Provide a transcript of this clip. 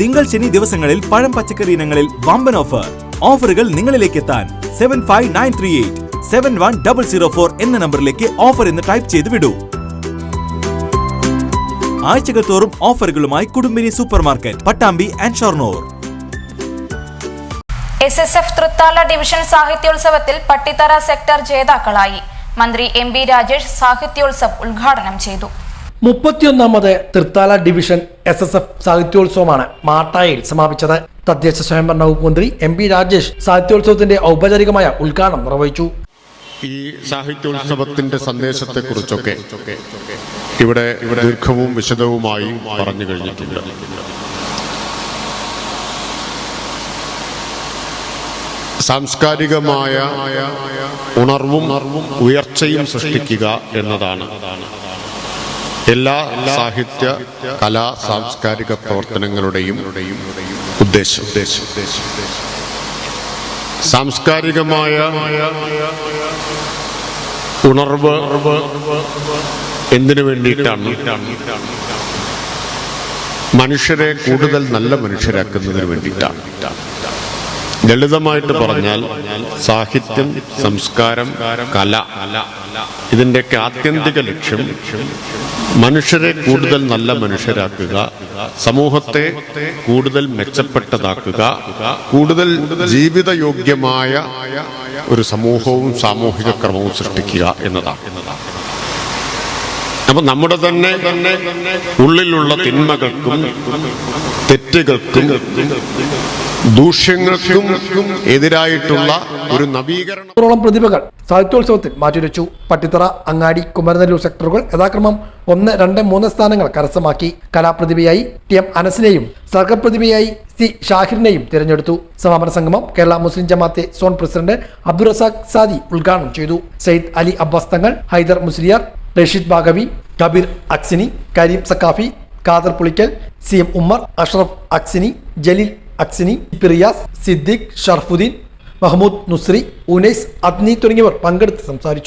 തിങ്കൾ ശനി ദിവസങ്ങളിൽ പഴം പച്ചക്കറി ഇനങ്ങളിൽ വമ്പൻ ഓഫർ ഓഫറുകൾ നിങ്ങളിലേക്ക് എത്താൻ seven five nine three eight seven one double zero four എന്ന നമ്പറിലേക്ക് ഓഫർ എന്ന് ടൈപ്പ് ചെയ്ത് വിടൂ. ആഴ്ചകൾ തോറും ഓഫറുകളുമായി Kudumbini super market Pattambi and Shoranur. S S F Thrithala division സാഹിത്യോത്സവത്തിൽ Pattithara sector ജേതാക്കളായി. മന്ത്രി എം ബി രാജേഷ് സാഹിത്യോത്സവ് ഉദ്ഘാടനം ചെയ്തു. മുപ്പത്തിയൊന്നാമത് Thrithala division S S F സാഹിത്യോത്സവമാണ് മാട്ടായിൽ സമാപിച്ചത്. തദ്ദേശ സ്വയംഭരണ വകുപ്പ് മന്ത്രി എം പി രാജേഷ് സാഹിത്യോത്സവത്തിന്റെ ഔപചാരികമായ ഉദ്ഘാടനം നിർവഹിച്ചു. ഈ സാഹിത്യോത്സവത്തിന്റെ സന്ദേശത്തെക്കുറിച്ചൊക്കെ ഇവിടെ ദീർഘവും വിശദവുമായി പറഞ്ഞു കഴിഞ്ഞിട്ടുണ്ട്. സാംസ്കാരികമായ ഉണർവും ഉയർച്ചയും സൃഷ്ടിക്കുക എന്നതാണ്. എല്ലാ സാഹിത്യ കലാ സാംസ്കാരിക പ്രവർത്തനങ്ങളുടെയും ഉദ്ദേശം. സാംസ്കാരികമായ ഉണർവ് എന്തിനു വേണ്ടിയിട്ടാണ്? മനുഷ്യരെ കൂടുതൽ നല്ല മനുഷ്യരാക്കുന്നതിന് വേണ്ടിയിട്ടാണ്. ലളിതമായിട്ട് പറഞ്ഞാൽ സാഹിത്യം സംസ്കാരം കല ഇതിന്റെയൊക്കെ ആത്യന്തിക ലക്ഷ്യം മനുഷ്യരെ കൂടുതൽ നല്ല മനുഷ്യരാക്കുക സമൂഹത്തെ കൂടുതൽ മെച്ചപ്പെട്ടതാക്കുക കൂടുതൽ ജീവിതയോഗ്യമായ ഒരു സമൂഹവും സാമൂഹിക ക്രമവും സൃഷ്ടിക്കുക എന്നതാണ്. അപ്പൊ നമ്മുടെ തന്നെ ഉള്ളിലുള്ള തിന്മകൾക്കും തെറ്റുകൾക്കും ദൂഷ്യങ്ങൾക്കും എതിരായിട്ടുള്ള ഒരു നവീകരണം. പ്രതിഭകൾ സാഹിത്യോത്സവത്തിൽ മാറ്റിവെച്ചു പട്ടിത്തറ അങ്ങാടി കുമരനെല്ലൂർ സെക്ടറുകൾ യഥാക്രമം ഒന്ന് രണ്ട് മൂന്ന് സ്ഥാനങ്ങൾ കരസ്ഥമാക്കി. കലാപ്രതിഭയായി ടി എം അനസിനെയും സർഗപ്രതിഭയായി സി ഷാഹിറിനെയും തിരഞ്ഞെടുത്തു. സമാപന സംഗമം കേരള മുസ്ലിം ജമാഅത്തെ സോൺ പ്രസിഡന്റ് അബ്ദുറസാഖ് സാദി ഉദ്ഘാടനം ചെയ്തു. സയ്യിദ് അലി അബ്ബാസ് തങ്ങൾ ഹൈദർ മുസ്ലിയാർ റഷീദ് ബാഗവി കബീർ അക്സിനി കരീം സക്കാഫി കാദർ പുളിക്കൽ സി എം ഉമ്മർ അഷ്റഫ് അക്സിനി ജലീൽ അക്സിനി പിറിയാസ് സിദ്ദിഖ് ഷർഫുദ്ദീൻ മഹ്മൂദ് നുസ്രി ഉനൈസ് അദ്നി തുടങ്ങിയവർ പങ്കെടുത്ത് സംസാരിച്ചു.